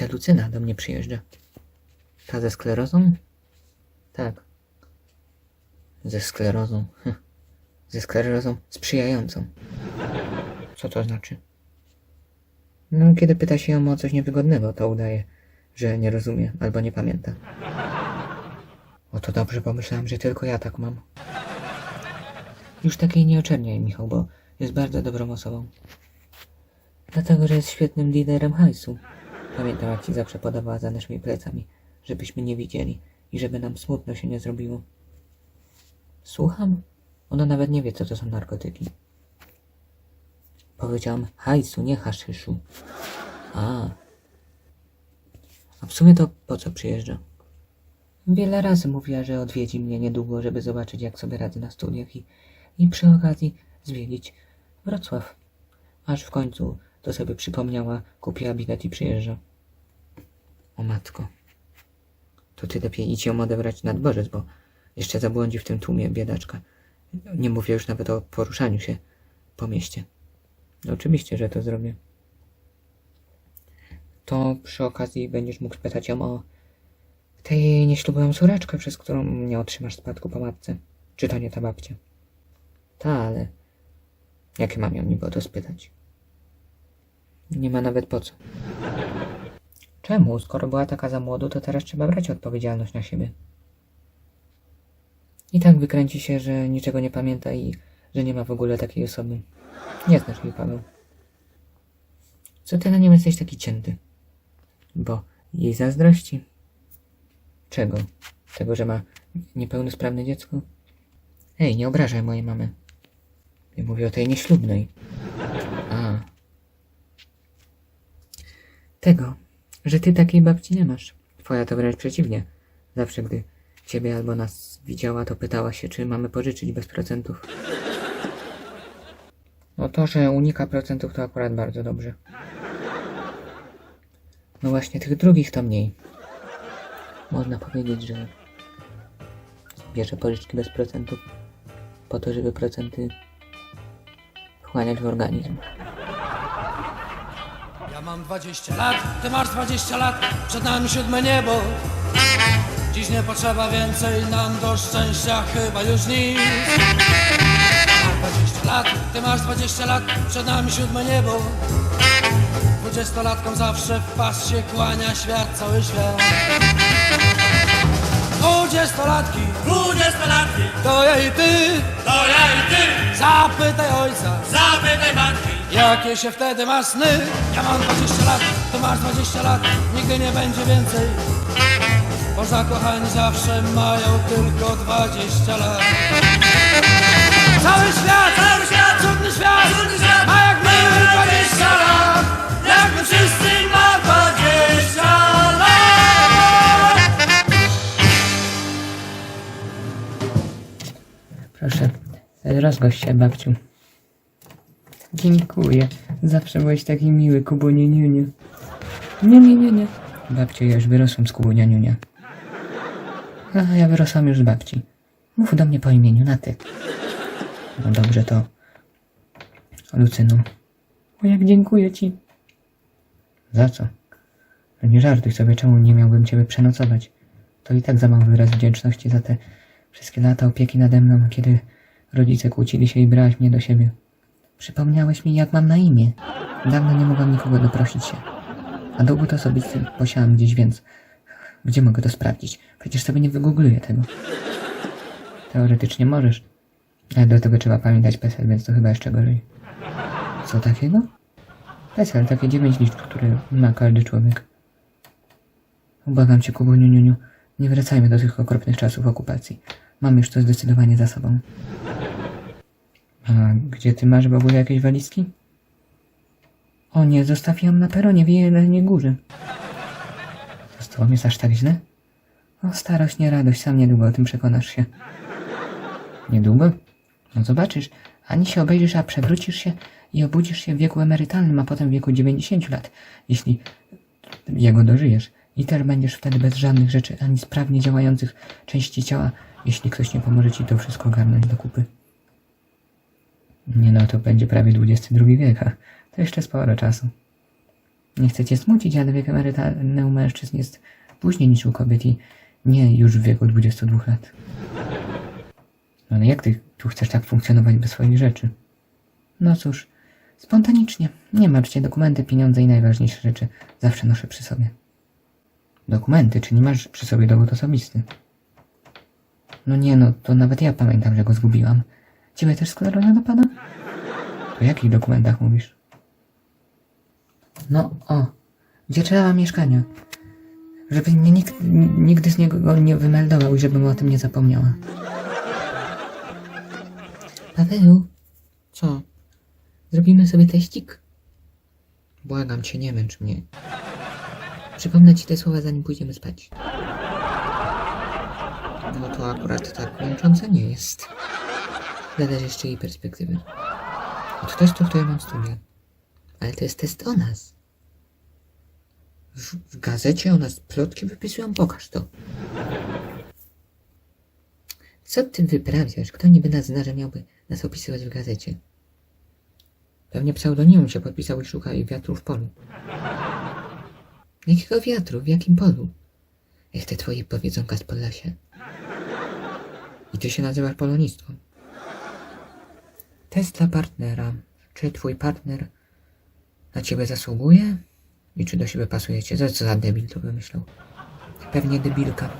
babcia Lucyna do mnie przyjeżdża. Ta ze sklerozą? Tak. Ze sklerozą. Hm. Ze sklerozą sprzyjającą. Co to znaczy? No, kiedy pyta się ją o coś niewygodnego, to udaje, że nie rozumie albo nie pamięta. O to dobrze, pomyślałem, że tylko ja tak mam. Już takiej nie oczerniaj, Michał, bo jest bardzo dobrą osobą. Dlatego, że jest świetnym liderem hajsu. Pamiętam, jak ci zawsze podawała za naszymi plecami, żebyśmy nie widzieli i żeby nam smutno się nie zrobiło. Słucham? Ona nawet nie wie, co to są narkotyki. Powiedziałam hajsu, nie haszyszu. A. A w sumie to po co przyjeżdża? Wiele razy mówiła, że odwiedzi mnie niedługo, żeby zobaczyć, jak sobie radzę na studiach i, i przy okazji zwiedzić Wrocław. Aż w końcu to sobie przypomniała, kupiła bilet i przyjeżdża. O matko. To ty lepiej idź ją odebrać na dworzec, bo jeszcze zabłądzi w tym tłumie biedaczka. Nie mówię już nawet o poruszaniu się po mieście. Oczywiście, że to zrobię. To przy okazji będziesz mógł spytać ją o tę jej nieślubową córeczkę, przez którą nie otrzymasz spadku po matce. Czy to nie ta babcia? Ta, ale jak mam ją niby o to spytać? Nie ma nawet po co. Czemu? Skoro była taka za młodu, to teraz trzeba brać odpowiedzialność na siebie. I tak wykręci się, że niczego nie pamięta i że nie ma w ogóle takiej osoby. Nie znasz jej, Paweł. Co ty na nią jesteś taki cięty? Bo jej zazdrości. Czego? Tego, że ma niepełnosprawne dziecko? Ej, nie obrażaj mojej mamy. Ja mówię o tej nieślubnej. A. Tego, że ty takiej babci nie masz. Twoja to wręcz przeciwnie. Zawsze gdy ciebie albo nas widziała, to pytała się, czy mamy pożyczyć bez procentów. No to, że unika procentów, to akurat bardzo dobrze. No właśnie, tych drugich to mniej. Można powiedzieć, że bierze pożyczki bez procentów po to, żeby procenty wchłaniać w organizm. Mam 20 lat, ty masz 20 lat, przed nami siódme niebo. Dziś nie potrzeba więcej nam do szczęścia, chyba już nic. Mam 20 lat, ty masz 20 lat, przed nami siódme niebo. Dwudziestolatkom zawsze w pas się kłania świat, cały świat. Dwudziestolatki, Dwudziestolatki, to ja i ty, to ja i ty, zapytaj ojca. zapytaj matki. Jakie się wtedy ma sny? Ja mam 20 lat, ty masz 20 lat, nigdy nie będzie więcej. Bo zakochani zawsze mają tylko 20 lat. Cały świat, Cały świat, cudny świat, Cudny świat, ma jak my ma 20 lat. jak my wszyscy ma 20 lat. Proszę, rozgość się, babciu. Dziękuję. Zawsze byłeś taki miły, Kubunie niuniu. Nie, nie, nie, nie. Babciu, ja już wyrosłam z Kubunia niunia. A ja wyrosłam już z babci. Mów do mnie po imieniu, na ty. No dobrze, to... Lucynu. O, jak dziękuję ci. Za co? No nie żartuj sobie, czemu nie miałbym ciebie przenocować. To i tak za mały wyraz wdzięczności za te wszystkie lata opieki nade mną, kiedy rodzice kłócili się i brałaś mnie do siebie. Przypomniałeś mi, jak mam na imię. Dawno nie mogłam nikogo doprosić się. A dowód osobisty posiałam gdzieś, więc gdzie mogę to sprawdzić? Przecież sobie nie wygoogluję tego. Teoretycznie możesz, ale do tego trzeba pamiętać PESEL, więc to chyba jeszcze gorzej. Co takiego? PESEL, takie dziewięć liczb, które ma każdy człowiek. Ubłagam cię, Kubuniu, niuniu, nie wracajmy do tych okropnych czasów okupacji. Mam już to zdecydowanie za sobą. A gdzie ty masz w ogóle jakieś walizki? O nie, zostawiłam na peronie w Jeleniej Górze. To z tobą jest aż tak źle? O, starość, nie radość, sam niedługo o tym przekonasz się. Niedługo? No zobaczysz, ani się obejrzysz, a przewrócisz się i obudzisz się w wieku emerytalnym, a potem w wieku 90 lat, jeśli jego dożyjesz. I też będziesz wtedy bez żadnych rzeczy, ani sprawnie działających części ciała, jeśli ktoś nie pomoże ci to wszystko ogarnąć do kupy. Nie no, to będzie prawie XXI wiek, a to jeszcze sporo czasu. Nie chcę cię smucić, ale wiek emerytalny u mężczyzn jest później niż u kobiet i nie już w wieku 22 lat. No ale jak ty tu chcesz tak funkcjonować bez swoich rzeczy? No cóż, spontanicznie. Nie martwcie, dokumenty, pieniądze i najważniejsze rzeczy zawsze noszę przy sobie. Dokumenty, czyli masz przy sobie dowód osobisty. No nie no, to nawet ja pamiętam, że go zgubiłam. Ciebie też skleroza dopada? O jakich dokumentach mówisz? No, o, gdzie trzeba mieszkania? Żeby mnie nikt nigdy z niego go nie wymeldował i żebym o tym nie zapomniała. Paweł? Co? Zrobimy sobie teścik? Błagam cię, nie męcz mnie. Przypomnę ci te słowa, zanim pójdziemy spać. No to akurat tak męczące nie jest. Zależy jeszcze jej perspektywy. Od testów to ja mam studia. Ale to jest test o nas. W, w gazecie o nas plotki wypisują, pokaż to. Co ty wyprawiasz? Kto niby nas zna, że miałby nas opisywać w gazecie? Pewnie pseudonimem się podpisał i szuka i wiatru w polu. Jakiego wiatru? W jakim polu? Jak te twoje powiedzonka z Podlasia. I ty się nazywasz polonistką. Test dla partnera. Czy twój partner na ciebie zasługuje? I czy do siebie pasujecie? Co co za debil to wymyślał? Pewnie debilka.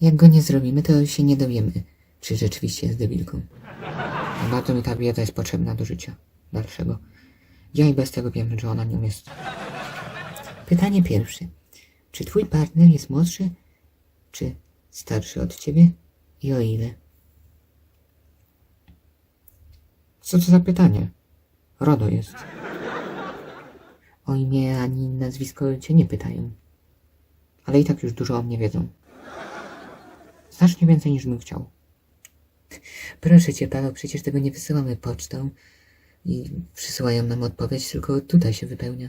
Jak go nie zrobimy, to się nie dowiemy, czy rzeczywiście jest debilką. A bardzo mi ta wiedza jest potrzebna do życia dalszego. Ja i bez tego wiem, że ona nią jest. Pytanie pierwsze. Czy twój partner jest młodszy, czy starszy od ciebie? I o ile? Co to za pytanie? RODO jest. O imię ani nazwisko cię nie pytają. Ale i tak już dużo o mnie wiedzą. Znacznie więcej niż bym chciał. Proszę cię, Paweł, przecież tego nie wysyłamy pocztą i przysyłają nam odpowiedź, tylko tutaj się wypełnia.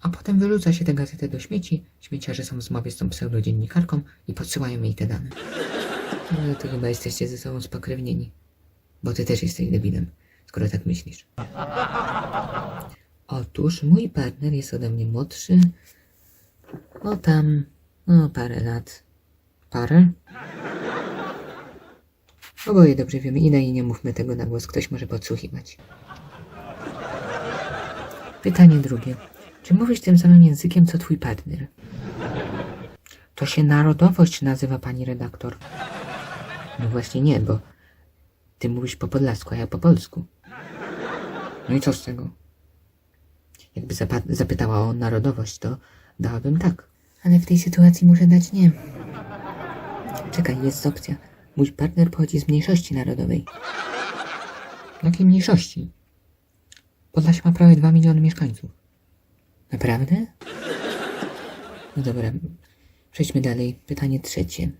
A potem wyrzuca się tę gazetę do śmieci, śmieciarze są w zmowie z tą pseudodziennikarką i podsyłają jej te dane. No to chyba jesteście ze sobą spokrewnieni. Bo ty też jesteś debilem, skoro tak myślisz. Otóż mój partner jest ode mnie młodszy. O tam, o parę lat. Parę? Oboje dobrze wiemy ile i nie mówmy tego na głos, ktoś może podsłuchiwać. Pytanie drugie. Czy mówisz tym samym językiem, co twój partner? To się narodowość nazywa, pani redaktor. No właśnie nie, bo ty mówisz po podlasku, a ja po polsku. No i co z tego? Jakby zapytała o narodowość, to dałabym tak. Ale w tej sytuacji muszę dać nie. Czekaj, jest opcja. Mój partner pochodzi z mniejszości narodowej. Jakiej mniejszości? Podlasie ma prawie 2 miliony mieszkańców. Naprawdę? No dobra, przejdźmy dalej. Pytanie trzecie.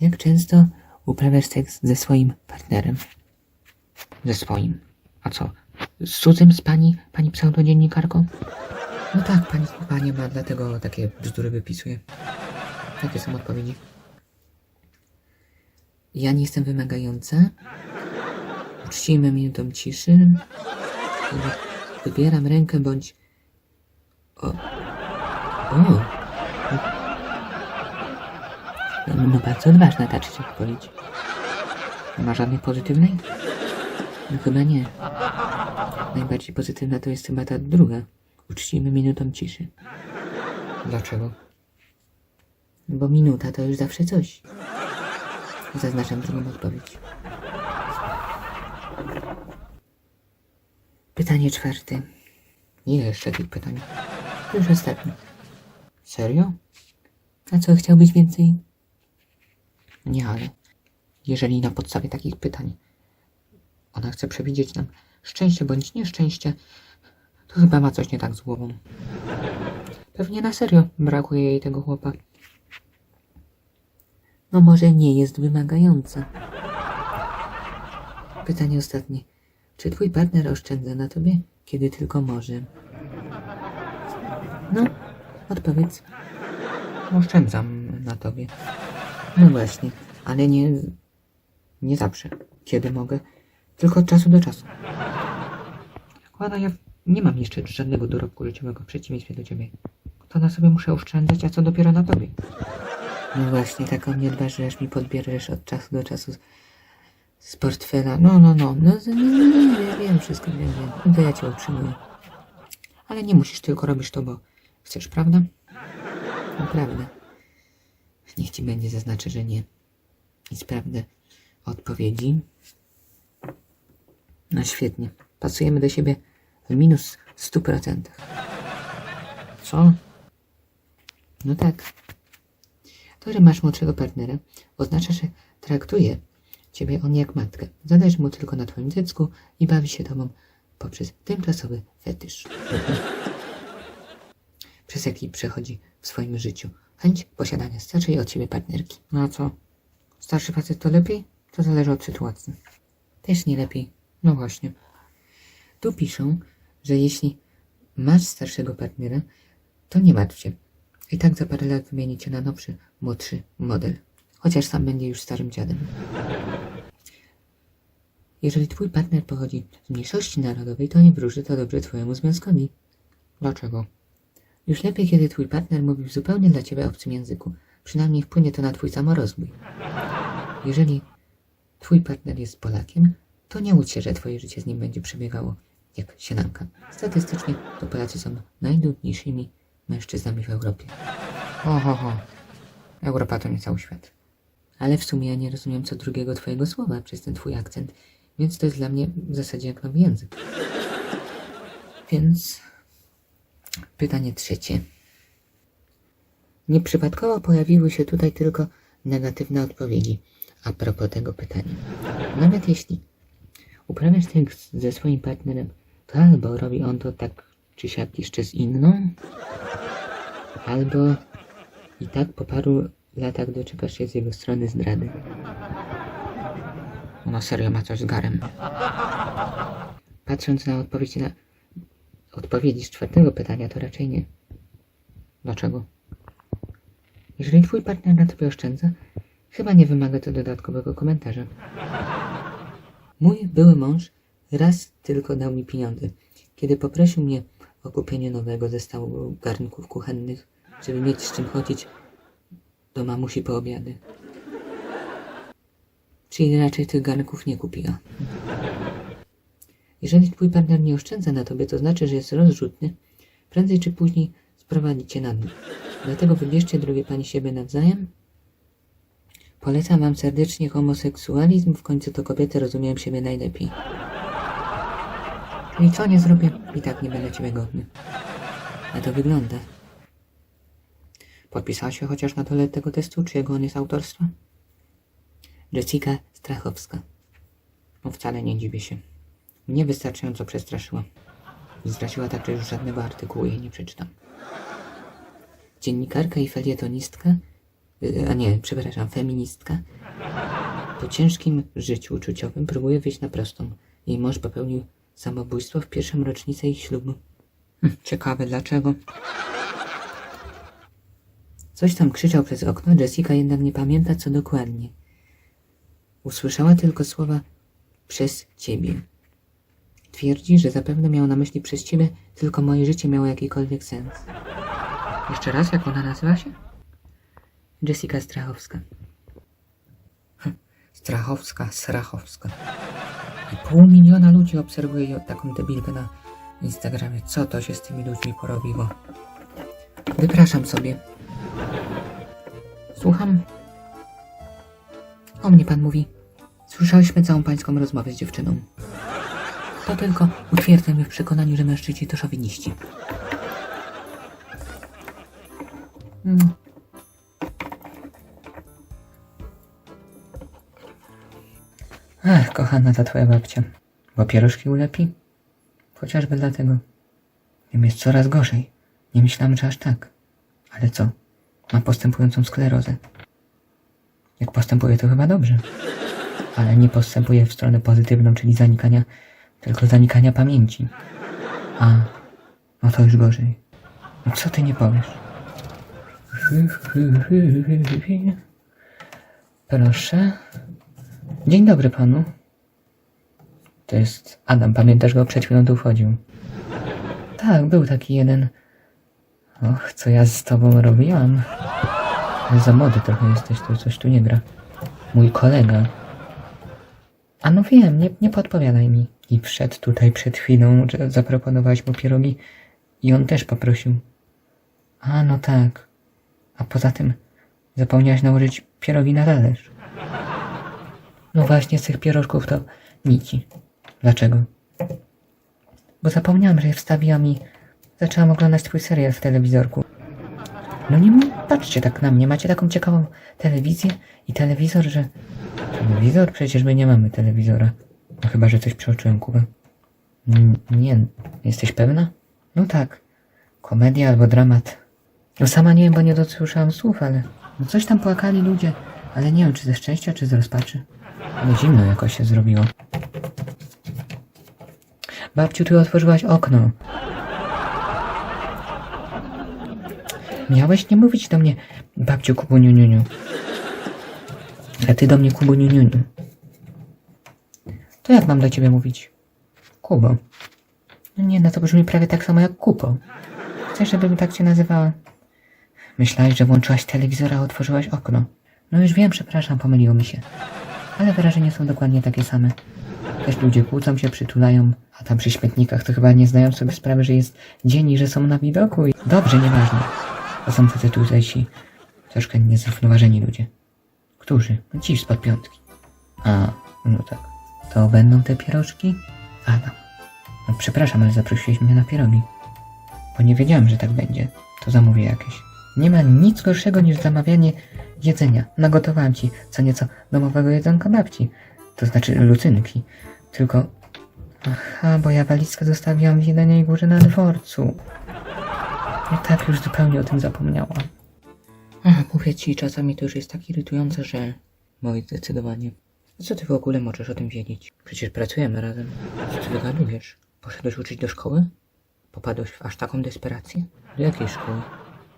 Jak często uprawiasz seks ze swoim partnerem? Ze swoim. A co? Z cudzym z pani, pani pseudodziennikarką? No tak, pani chyba nie ma, dlatego takie bzdury wypisuje. Jakie są odpowiedzi? Ja nie jestem wymagająca. Uczcijmy minutą ciszy. Wybieram rękę bądź... O. O. No, no bardzo odważna ta trzecia odpowiedź. Nie ma żadnej pozytywnej? No chyba nie. Najbardziej pozytywna to jest chyba ta druga. Uczcijmy minutą ciszy. Dlaczego? Bo minuta to już zawsze coś. Zaznaczam drugą odpowiedź. Pytanie czwarte. Ile jeszcze tych pytań? Już ostatnie. Serio? A co, chciałbyś więcej? Nie, ale jeżeli na podstawie takich pytań ona chce przewidzieć nam szczęście bądź nieszczęście, to chyba ma coś nie tak z głową. Pewnie na serio brakuje jej tego chłopa. No może nie jest wymagająca. Pytanie ostatnie. Czy twój partner oszczędza na tobie, kiedy tylko może? No, odpowiedz. Oszczędzam na tobie. No właśnie, ale nie... Nie zawsze. Kiedy mogę. Tylko od czasu do czasu. Kochana, ja nie mam jeszcze żadnego dorobku życiowego w przeciwieństwie do ciebie. To na sobie muszę oszczędzać, a co dopiero na tobie. No właśnie, tak o mnie dbasz, że aż mi podbierzesz od czasu do czasu z, z portfela. No, no, no, no, nie, nie, nie, ja wiem wszystko, wiem, wiem. No to ja cię utrzymuję. Ale nie musisz, tylko robisz to, bo chcesz, prawda? Naprawdę. Niech ci będzie, zaznaczę, że nie. I sprawdzę odpowiedzi. No świetnie. Pasujemy do siebie w minus 100%. Co? No tak. To, że masz młodszego partnera, oznacza, że traktuje ciebie on jak matkę. Zależy mu tylko na twoim dziecku i bawi się tobą poprzez tymczasowy fetysz. przez jaki przechodzi w swoim życiu chęć posiadania starszej od ciebie partnerki. No a co? Starszy facet to lepiej? To zależy od sytuacji. Też nie lepiej. No właśnie. Tu piszą, że jeśli masz starszego partnera, to nie martw się. I tak za parę lat wymieni cię na nowszy, młodszy model. Chociaż sam będzie już starym dziadem. Jeżeli twój partner pochodzi z mniejszości narodowej, to nie wróży to dobrze twojemu związkowi. Dlaczego? Już lepiej, kiedy twój partner mówi w zupełnie dla ciebie obcym języku. Przynajmniej wpłynie to na twój samorozwój. Jeżeli twój partner jest Polakiem, to nie łudź się, że twoje życie z nim będzie przebiegało jak siananka. Statystycznie to Polacy są najdudniejszymi mężczyznami w Europie. Oho, ho. Europa to nie cały świat. Ale w sumie ja nie rozumiem co drugiego twojego słowa przez ten twój akcent, więc to jest dla mnie w zasadzie jak nowy język. Więc pytanie trzecie. Nieprzypadkowo pojawiły się tutaj tylko negatywne odpowiedzi a propos tego pytania. Nawet jeśli uprawiasz seks ze swoim partnerem, to albo robi on to tak czy siak jeszcze z inną, albo i tak po paru latach doczekasz się z jego strony zdrady. Ona serio ma coś z garem. Patrząc na odpowiedzi na odpowiedzi z czwartego pytania, to raczej nie. Dlaczego? Jeżeli twój partner na tobie oszczędza, chyba nie wymaga to dodatkowego komentarza. Mój były mąż raz tylko dał mi pieniądze, kiedy poprosił mnie o kupienie nowego zestawu garnków kuchennych, żeby mieć z czym chodzić do mamusi po obiady. Czyli raczej tych garnków nie kupiła. Jeżeli twój partner nie oszczędza na tobie, to znaczy, że jest rozrzutny. Prędzej czy później sprowadzi cię na dno. Dlatego wybierzcie, drogie pani, siebie nawzajem. Polecam wam serdecznie homoseksualizm. W końcu to kobiety rozumieją siebie najlepiej. I co nie zrobię? I tak nie będę ciebie godny. A to wygląda. Podpisała się chociaż na dole tego testu, czyjego on jest autorstwa? Jessica Strachowska. No wcale nie dziwię się. Mnie wystarczająco przestraszyła. Zdradziła tak, że już żadnego artykułu jej nie przeczytam. Dziennikarka i felietonistka, a nie, przepraszam, feministka, po ciężkim życiu uczuciowym próbuje wyjść na prostą. Jej mąż popełnił samobójstwo w pierwszą rocznicę ich ślubu. Hm, Ciekawe dlaczego. Coś tam krzyczał przez okno, Jessica jednak nie pamięta co dokładnie. Usłyszała tylko słowa przez ciebie. Twierdzi, że zapewne miał na myśli przez ciebie tylko moje życie miało jakikolwiek sens. Jeszcze raz, jak ona nazywa się? Jessica Strachowska. Strachowska, Strachowska. I pół miliona ludzi obserwuje taką debilkę na Instagramie. Co to się z tymi ludźmi porobiło? Wypraszam sobie. Słucham. O mnie pan mówi. Słyszałyśmy całą pańską rozmowę z dziewczyną. To tylko utwierdza mnie w przekonaniu, że mężczyźni to szowiniści. Mm. Kochana ta twoja babcia. Bo pierożki ulepi? Chociażby dlatego. Im jest coraz gorzej. Nie myślałem, że aż tak. Ale co? Ma postępującą sklerozę. Jak postępuje, to chyba dobrze. Ale nie postępuje w stronę pozytywną, czyli zanikania, tylko zanikania pamięci. A, no to już gorzej. No co ty nie powiesz? Proszę. Dzień dobry panu. To jest Adam, pamiętasz go? Przed chwilą tu wchodził. tak, był taki jeden. Och, co ja z tobą robiłam? Za młody trochę jesteś, to coś tu nie gra. Mój kolega. A no wiem, nie, nie podpowiadaj mi. I wszedł tutaj przed chwilą, że zaproponowałeś mu pierogi i on też poprosił. A no tak. A poza tym zapomniałaś nałożyć pierogi na talerz. No właśnie, z tych pierożków to nici. Dlaczego? Bo zapomniałam, że je wstawiłam i zaczęłam oglądać twój serial w telewizorku. No nie patrzcie tak na mnie, macie taką ciekawą telewizję i telewizor, że... Telewizor? Przecież my nie mamy telewizora. No chyba, że coś przeoczyłem, Kuba. N- nie, jesteś pewna? No tak. Komedia albo dramat. No sama nie wiem, bo nie dosłyszałam słów, ale... No coś tam płakali ludzie, ale nie wiem, czy ze szczęścia, czy z rozpaczy. Ale zimno jakoś się zrobiło. Babciu, ty otworzyłaś okno. Miałeś nie mówić do mnie, babciu Kubuniuniuniu. A ty do mnie Kubuniuniuniu. To jak mam do ciebie mówić? Kubo. No nie, no to brzmi prawie tak samo jak Kupo. Chcesz, żebym tak cię nazywała? Myślałeś, że włączyłaś telewizor, a otworzyłaś okno. No już wiem, przepraszam, pomyliło mi się. Ale wyrażenia są dokładnie takie same. Też ludzie kłócą się, przytulają, a tam przy śmietnikach to chyba nie zdają sobie sprawy, że jest dzień i że są na widoku i... Dobrze, nieważne. To są tacy tutejsi, troszkę niezrównoważeni ludzie. Którzy? Ci spod piątki. A, no tak. To będą te pierożki? Adam. No przepraszam, ale zaprosiłeś mnie na pierogi. Bo nie wiedziałem, że tak będzie. To zamówię jakieś. Nie ma nic gorszego niż zamawianie jedzenia. Nagotowałem ci co nieco domowego jedzonka babci. To znaczy lucynki. Tylko... Aha, bo ja walizkę zostawiłam w Jeleniej Górze na dworcu. I tak już zupełnie o tym zapomniałam. Ach, mówię ci, czasami to już jest tak irytujące, że... Mój zdecydowanie. Co ty w ogóle możesz o tym wiedzieć? Przecież pracujemy razem. Co ty wygadujesz? Poszedłeś uczyć do szkoły? Popadłeś w aż taką desperację? Do jakiej szkoły?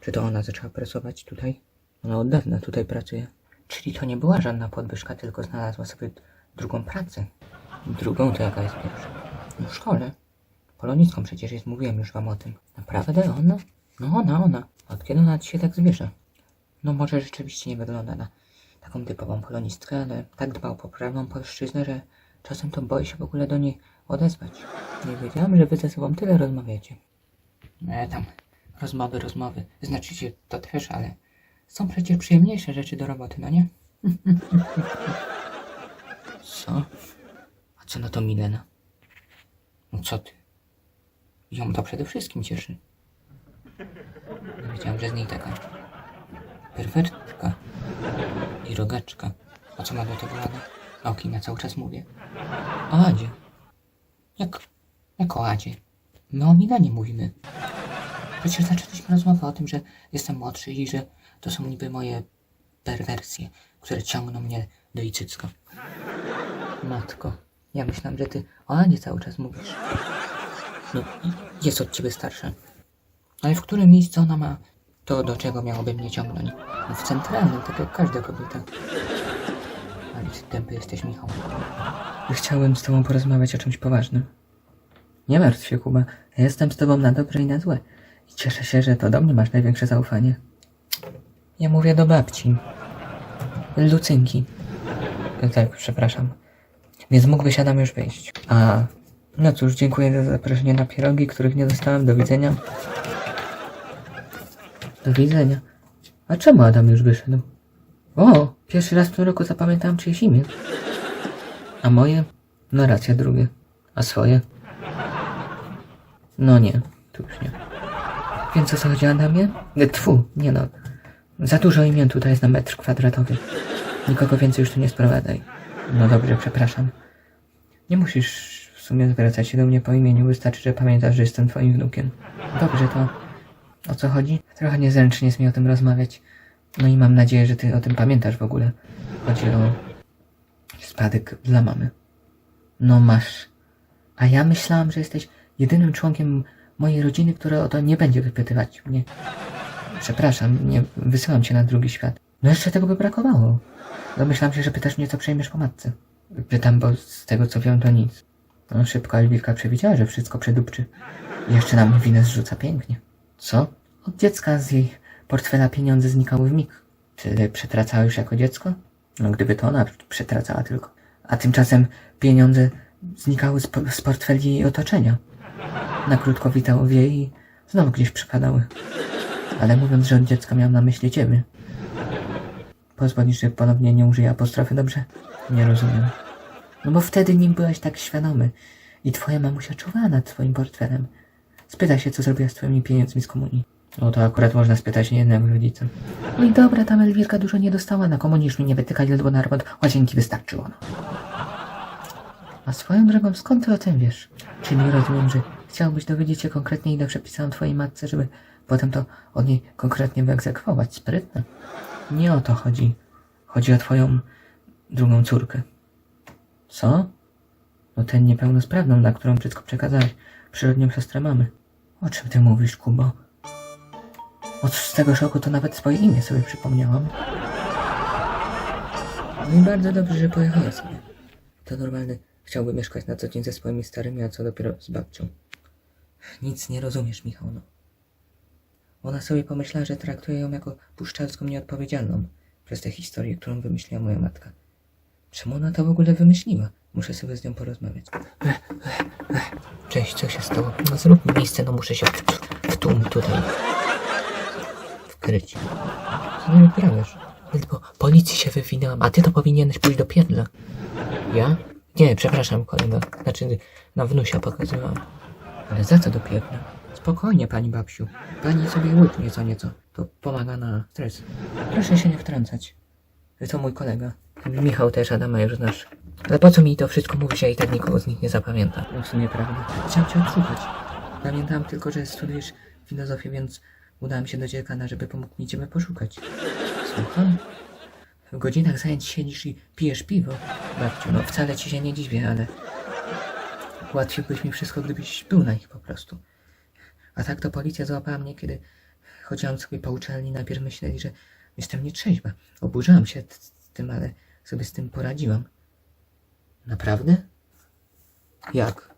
Czy to ona zaczęła pracować tutaj? Ona od dawna tutaj pracuje. Czyli to nie była żadna podwyżka, tylko znalazła sobie drugą pracę. Drugą to jaka jest pierwsza? No w szkole. Polonicką przecież jest, mówiłem już wam o tym. Naprawdę ona? No ona, ona. Od kiedy ona się tak zwierza? No może rzeczywiście nie wygląda na taką typową polonistkę, ale tak dba o poprawną polszczyznę, że czasem to boi się w ogóle do niej odezwać. Nie wiedziałam, że wy ze sobą tyle rozmawiacie. E, tam, rozmowy, rozmowy. Znaczy się to też, ale są przecież przyjemniejsze rzeczy do roboty, no nie? Co? Co na to Milena? No co ty? Ją to przede wszystkim cieszy. Nie wiedziałem, że z niej taka perwertka i rogaczka. A co ma do tego Ada? O kim ja cały czas mówię? O Adzie. Jak, jak o Adzie? My o Milenie mówimy. Przecież zaczęliśmy rozmowę o tym, że jestem młodszy i że to są niby moje perwersje, które ciągną mnie do Icycka. Matko, ja myślałem, że ty o Adzie cały czas mówisz. No, jest od ciebie starsza. Ale w którym miejscu ona ma to, do czego miałoby mnie ciągnąć? No w centralnym, tak jak każda kobieta. Ale ty tępy jesteś, Michał. Chciałem z tobą porozmawiać o czymś poważnym. Nie martw się, Kuba. Jestem z tobą na dobre i na złe. I cieszę się, że to do mnie masz największe zaufanie. Ja mówię do babci. Lucynki. Tak, przepraszam. Więc mógłbyś Adam już wyjść. A, no cóż, dziękuję za zaproszenie na pierogi, których nie dostałem. Do widzenia. Do widzenia. A czemu Adam już wyszedł? O, pierwszy raz w tym roku zapamiętałem czyjeś imię. A moje? No racja, drugie. A swoje? No nie, tu już nie. Więc o co chodzi Adamie? E, Tfu, nie no. Za dużo imion tutaj jest na metr kwadratowy. Nikogo więcej już tu nie sprowadzaj. No dobrze, przepraszam. Nie musisz w sumie zwracać się do mnie po imieniu, wystarczy, że pamiętasz, że jestem twoim wnukiem. Dobrze, to o co chodzi? Trochę niezręcznie jest mi o tym rozmawiać. No i mam nadzieję, że ty o tym pamiętasz w ogóle. Chodzi o spadek dla mamy. No masz. A ja myślałam, że jesteś jedynym członkiem mojej rodziny, który o to nie będzie wypytywać mnie. Przepraszam, nie wysyłam cię na drugi świat. No jeszcze tego by brakowało. Domyślam się, że pytasz mnie, co przejmiesz po matce. Pytam, bo z tego co wiem, to nic. No szybko Elwirka przewidziała, że wszystko przedupczy. Jeszcze na mnie winę zrzuca pięknie. Co? Od dziecka z jej portfela pieniądze znikały w mig. Tyle przetracała już jako dziecko? No gdyby to ona przetracała tylko. A tymczasem pieniądze znikały z, po- z portfeli jej otoczenia. Na krótko witało w jej i znowu gdzieś przepadały. Ale mówiąc, że od dziecka miałem na myśli ciebie. Pozwolisz, że ponownie nie użyję apostrofy, dobrze? Nie rozumiem. No bo wtedy nim byłeś tak świadomy i twoja mamusia czuwała nad twoim portfelem. Spytaj się, co zrobiła z twoimi pieniędzmi z komunii. No to akurat można spytać niejednego rodzica. No i dobra, tam Elwirka dużo nie dostała na komunizm, nie wytykać ledwo na robot, łazienki wystarczyło. No. A swoją drogą, skąd ty o tym wiesz? Czyli rozumiem, że chciałbyś dowiedzieć się konkretnie, ile przepisałem twojej matce, żeby potem to od niej konkretnie wyegzekwować. Sprytne. Nie o to chodzi. Chodzi o twoją drugą córkę. Co? No tę niepełnosprawną, na którą wszystko przekazałeś. Przyrodnią siostrę mamy. O czym ty mówisz, Kubo? Od z tego szoku to nawet swoje imię sobie przypomniałam. No i bardzo dobrze, że pojechała sobie. To normalny. Chciałby mieszkać na co dzień ze swoimi starymi, a co dopiero z babcią. Nic nie rozumiesz, Michał, no. Ona sobie pomyślała, że traktuję ją jako puszczalską nieodpowiedzialną przez tę historię, którą wymyśliła moja matka. Czemu ona to w ogóle wymyśliła? Muszę sobie z nią porozmawiać. Cześć, co się stało? No zrób mi miejsce, no muszę się w, w tłum tutaj wkryć. Co nie wyprawiasz? Tylko policji się wywinęłam, a ty to powinieneś pójść do pierdla. Ja? Nie, przepraszam, kolego. Znaczy, na wnusia pokazywałam. Ale za co do pierdla? Spokojnie, pani babsiu. Pani sobie łyknie co nieco. To pomaga na stres. Proszę się nie wtrącać. To mój kolega. Michał też Adama już znasz. Ale po co mi to wszystko mówisz, ja i tak nikogo z nich nie zapamiętam. No w sumie prawda. Chciałem cię odszukać. Pamiętam tylko, że studiujesz filozofię, więc udałem się do dziekana, żeby pomógł mi ciebie poszukać. Słucham? W godzinach zajęć siedzisz i pijesz piwo. Babciu, no wcale ci się nie dziwię, ale... Ułatwiłbyś mi wszystko, gdybyś był na nich po prostu. A tak to policja złapała mnie, kiedy chodziłam sobie po uczelni. Najpierw myśleli, że jestem nietrzeźwa. Oburzałam się tym, ale sobie z tym poradziłam. Naprawdę? Jak?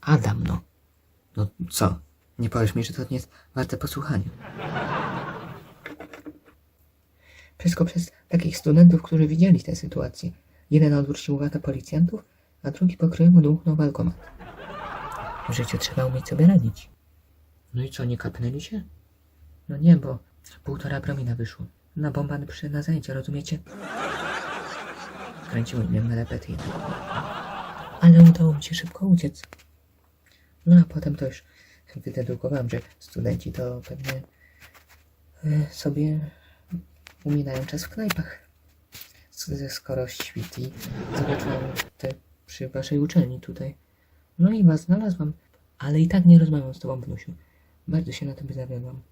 Adam, no. No co? Nie powiesz mi, że to nie jest warte posłuchania. Wszystko przez takich studentów, którzy widzieli tę sytuację. Jeden odwrócił uwagę policjantów, a drugi pokrył dmuchnął balkomat. W życiu trzeba umieć sobie radzić. No i co, nie kapnęli się? No nie, bo półtora promila wyszło. Na bombany przyszedł na zajęcia, rozumiecie? Kręciły mnie melepety. Ale udało mi się szybko uciec. No a potem to już wydedukowałem, że studenci to pewnie e, sobie uminają czas w knajpach. Skoro świti, zobaczyłam te przy waszej uczelni tutaj. No i was znalazłam, ale i tak nie rozmawiam z tobą, Wnusiu. Bardzo się na tobie zawiodłam.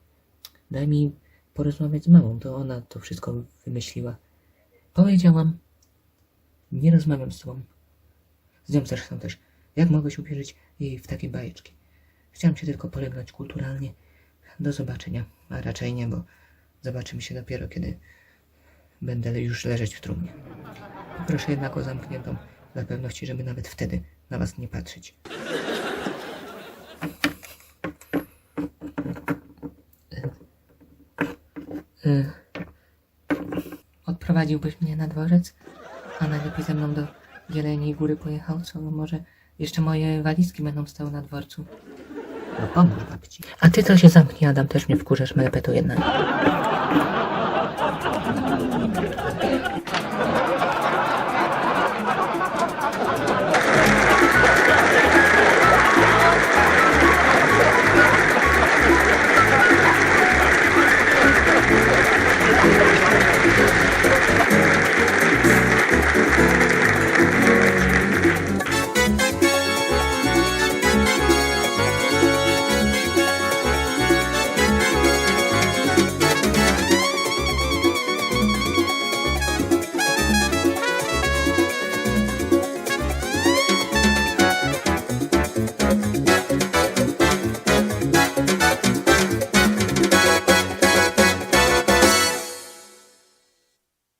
Daj mi porozmawiać z mamą, to ona to wszystko wymyśliła. Powiedziałam, nie rozmawiam z tobą. Z nią zresztą też. Jak mogłeś uwierzyć jej w takie bajeczki? Chciałem cię tylko polegnąć kulturalnie. Do zobaczenia. A raczej nie, bo zobaczymy się dopiero, kiedy będę już leżeć w trumnie. Proszę jednak o zamkniętą dla pewności, żeby nawet wtedy na was nie patrzeć. Odprowadziłbyś mnie na dworzec, a najlepiej ze mną do Jeleniej Góry pojechał, co może jeszcze moje walizki będą stały na dworcu. No pomóż babci. A ty to się zamknij, Adam, też mnie wkurzasz, melepetu jednak.